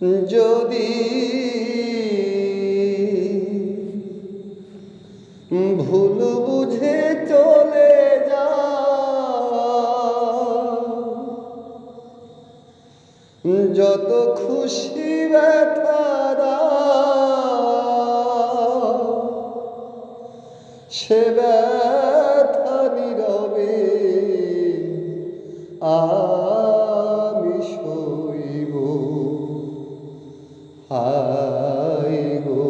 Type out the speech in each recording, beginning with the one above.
যদি ভুল বুঝে চলে যা যত খুশি ব্যথা সে ব্যথা হাই গো।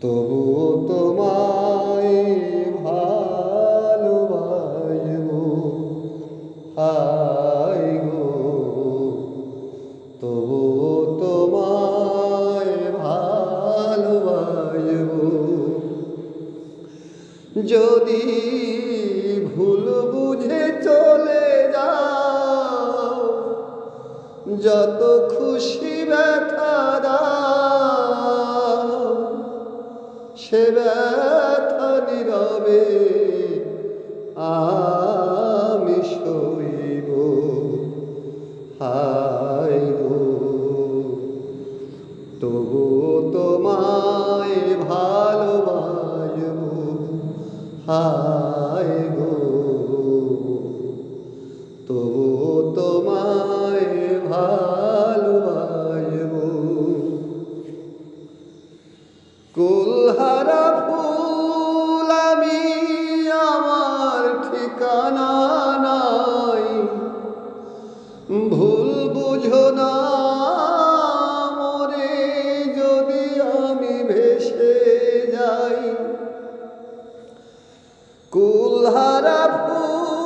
তবুও তোমায় ভালোবাসব। হাই গো। তবুও তোমায় ভালোবাসব। যদি ভুল বুঝে চলে যত খুশি ব্যথা সে ব্যথা নীরবে আমি সইব। হাই গো তবু তোমায় ভালোবাসব। হায় কুলহারা ফুল আমি আমার ঠিকানা নাই। ভুল বুঝো না মরে যদি আমি ভেসে যাই। কুলহারা ফুল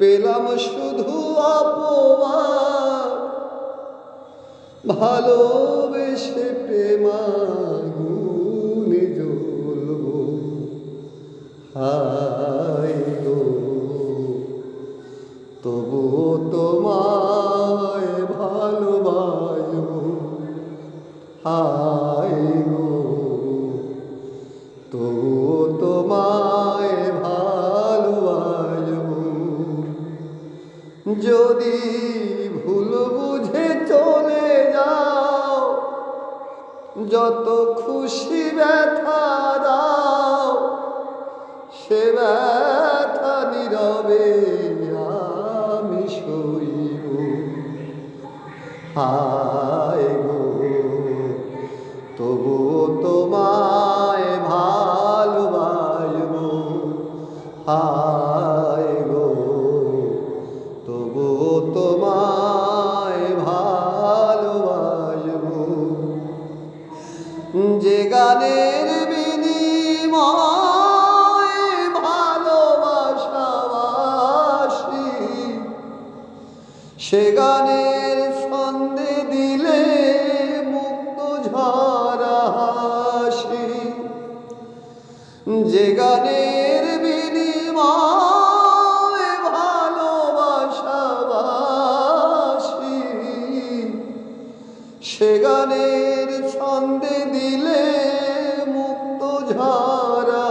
পেলাম শুধু অপবাদ ভালোবেসে প্রেমাগুনে জ্বলব। হাই গো তবুও তোমায় ভালোবাসব। হাই যদি ভুল বুঝে চলে যাও, যত খুশি ব্যথা দাও, সে ব্যথা নীরবে আমি সইব হায় তোমায় ভালোবাসব। যে গানের বিনিময় ভালোবাসাবাসি সে গানের ছন্দে দিলে মুক্ত ঝরা হাসি। যে গানের সে গানের ছন্দে দিলে মুক্ত ঝরা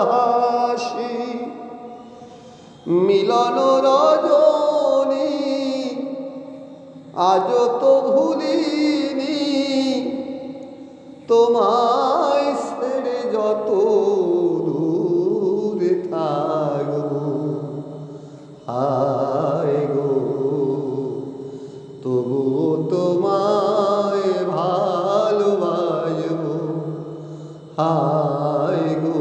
মিলন রজনী আজ তো ভুলিনি। তোমায় ছেড়ে যত হায় গো।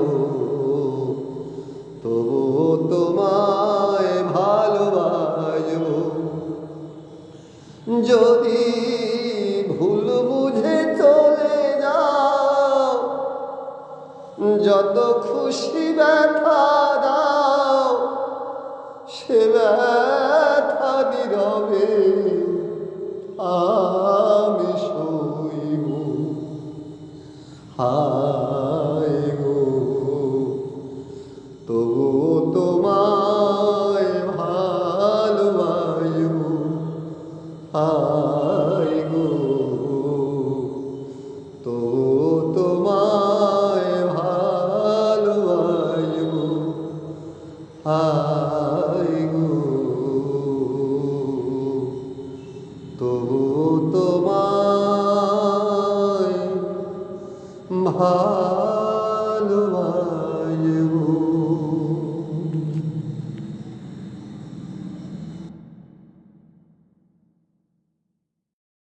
তবু তোমায় ভালোবাসব। যদি ভুল বুঝে চলে যাও যত খুশি ব্যথা হায় গো। তবু তোমায় ভালোবাসব। হায় গো। তবু তোমায় গো। you.